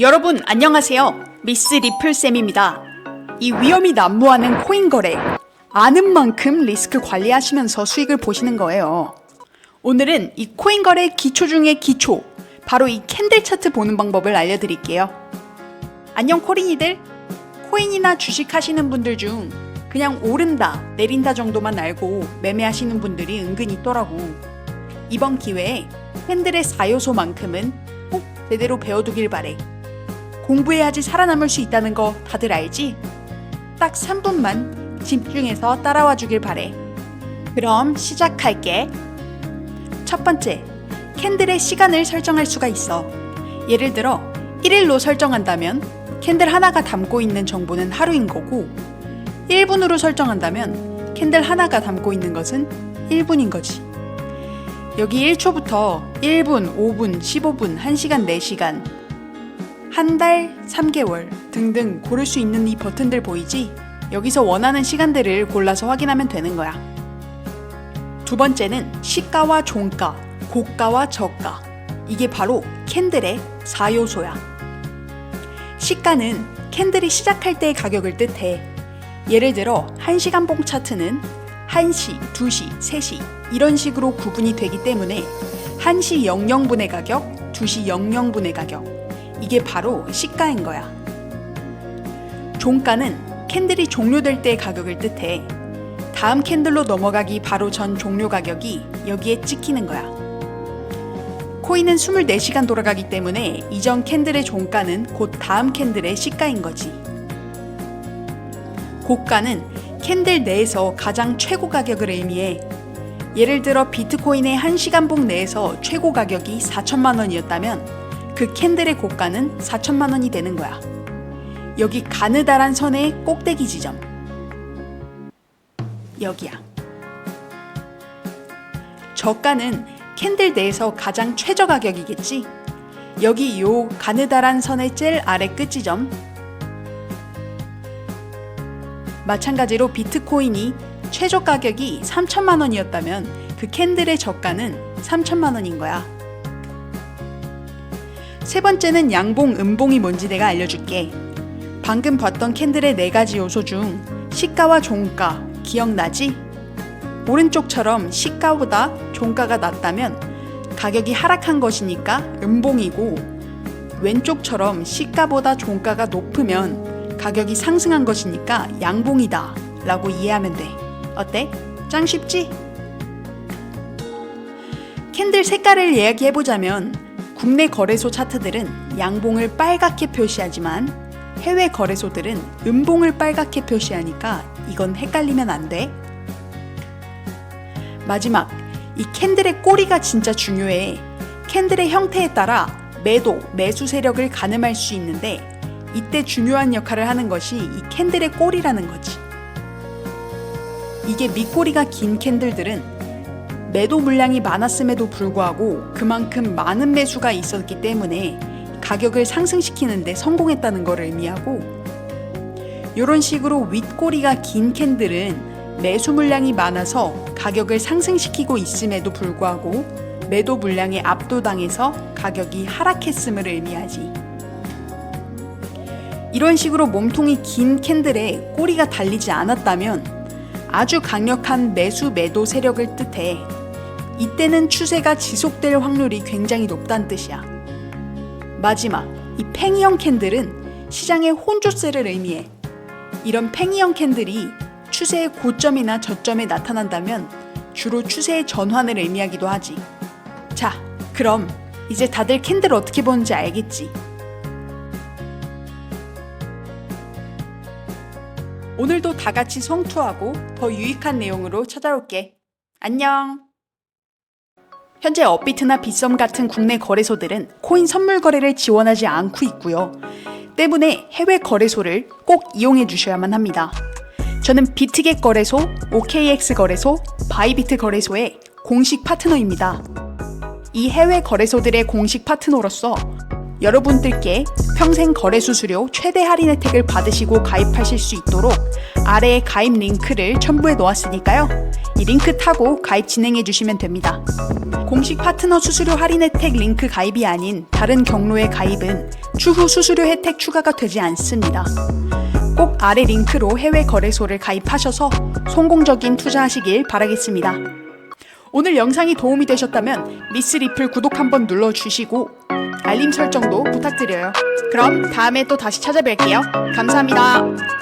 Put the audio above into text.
여러분 안녕하세요. 미스 리플쌤입니다. 이 위험이 난무하는 코인 거래. 아는 만큼 리스크 관리하시면서 수익을 보시는 거예요. 오늘은 이 코인 거래 기초 중의 기초, 바로 이 캔들 차트 보는 방법을 알려드릴게요. 안녕 코린이들. 코인이나 주식 하시는 분들 중 그냥 오른다, 내린다 정도만 알고 매매하시는 분들이 은근히 있더라고. 이번 기회에 캔들의 4요소만큼은 꼭 제대로 배워두길 바래. 공부해야지 살아남을 수 있다는 거 다들 알지? 딱 3분만 집중해서 따라와 주길 바래. 그럼 시작할게. 첫 번째, 캔들의 시간을 설정할 수가 있어. 예를 들어, 1일로 설정한다면 캔들 하나가 담고 있는 정보는 하루인 거고, 1분으로 설정한다면 캔들 하나가 담고 있는 것은 1분인 거지. 여기 1초부터 1분, 5분, 15분, 1시간, 4시간, 한 달, 3개월 등등 고를 수 있는 이 버튼들 보이지? 여기서 원하는 시간대를 골라서 확인하면 되는 거야. 두 번째는 시가와 종가, 고가와 저가. 이게 바로 캔들의 4요소야. 시가는 캔들이 시작할 때의 가격을 뜻해. 예를 들어 1시간 봉 차트는 1시, 2시, 3시 이런 식으로 구분이 되기 때문에 1시 00분의 가격, 2시 00분의 가격 이게 바로 시가인 거야. 종가는 캔들이 종료될 때의 가격을 뜻해. 다음 캔들로 넘어가기 바로 전 종료 가격이 여기에 찍히는 거야. 코인은 24시간 돌아가기 때문에 이전 캔들의 종가는 곧 다음 캔들의 시가인 거지. 고가는 캔들 내에서 가장 최고 가격을 의미해 예를 들어 비트코인의 1시간 봉 내에서 최고 가격이 4천만 원이었다면 그 캔들의 고가는 4천만 원이 되는 거야. 여기 가느다란 선의 꼭대기 지점. 여기야. 저가는 캔들 내에서 가장 최저 가격이겠지? 여기 요 가느다란 선의 제일 아래 끝 지점 마찬가지로 비트코인이 최저 가격이 3천만 원이었다면 그 캔들의 저가는 3천만 원인 거야. 세 번째는 양봉, 음봉이 뭔지 내가 알려줄게. 방금 봤던 캔들의 네 가지 요소 중 시가와 종가 기억나지? 오른쪽처럼 시가보다 종가가 낮다면 가격이 하락한 것이니까 음봉이고 왼쪽처럼 시가보다 종가가 높으면 가격이 상승한 것이니까 양봉이다 라고 이해하면 돼. 어때? 짱 쉽지? 캔들 색깔을 이야기해보자면 국내 거래소 차트들은 양봉을 빨갛게 표시하지만 해외 거래소들은 음봉을 빨갛게 표시하니까 이건 헷갈리면 안 돼. 마지막, 이 캔들의 꼬리가 진짜 중요해. 캔들의 형태에 따라 매도, 매수 세력을 가늠할 수 있는데 이때 중요한 역할을 하는 것이 이 캔들의 꼬리라는 거지. 이게 밑꼬리가 긴 캔들들은 매도 물량이 많았음에도 불구하고 그만큼 많은 매수가 있었기 때문에 가격을 상승시키는데 성공했다는 것을 의미하고 이런 식으로 윗꼬리가 긴 캔들은 매수 물량이 많아서 가격을 상승시키고 있음에도 불구하고 매도 물량에 압도당해서 가격이 하락했음을 의미하지. 이런 식으로 몸통이 긴 캔들에 꼬리가 달리지 않았다면 아주 강력한 매수 매도 세력을 뜻해. 이때는 추세가 지속될 확률이 굉장히 높다는 뜻이야. 마지막, 이 팽이형 캔들은 시장의 혼조세를 의미해. 이런 팽이형 캔들이 추세의 고점이나 저점에 나타난다면 주로 추세의 전환을 의미하기도 하지. 자, 그럼 이제 다들 캔들 어떻게 보는지 알겠지? 오늘도 다 같이 성투하고 더 유익한 내용으로 찾아올게. 안녕! 현재 업비트나 빗썸 같은 국내 거래소들은 코인 선물 거래를 지원하지 않고 있고요. 때문에 해외 거래소를 꼭 이용해 주셔야만 합니다. 저는 비트겟 거래소, OKX 거래소, 바이비트 거래소의 공식 파트너입니다. 이 해외 거래소들의 공식 파트너로서 여러분들께 평생 거래 수수료 최대 할인 혜택을 받으시고 가입하실 수 있도록 아래에 가입 링크를 첨부해 놓았으니까요. 이 링크 타고 가입 진행해 주시면 됩니다. 공식 파트너 수수료 할인 혜택 링크 가입이 아닌 다른 경로의 가입은 추후 수수료 혜택 추가가 되지 않습니다. 꼭 아래 링크로 해외 거래소를 가입하셔서 성공적인 투자하시길 바라겠습니다. 오늘 영상이 도움이 되셨다면 미스 리플 구독 한번 눌러주시고 알림 설정도 부탁드려요. 그럼 다음에 또 다시 찾아뵐게요. 감사합니다.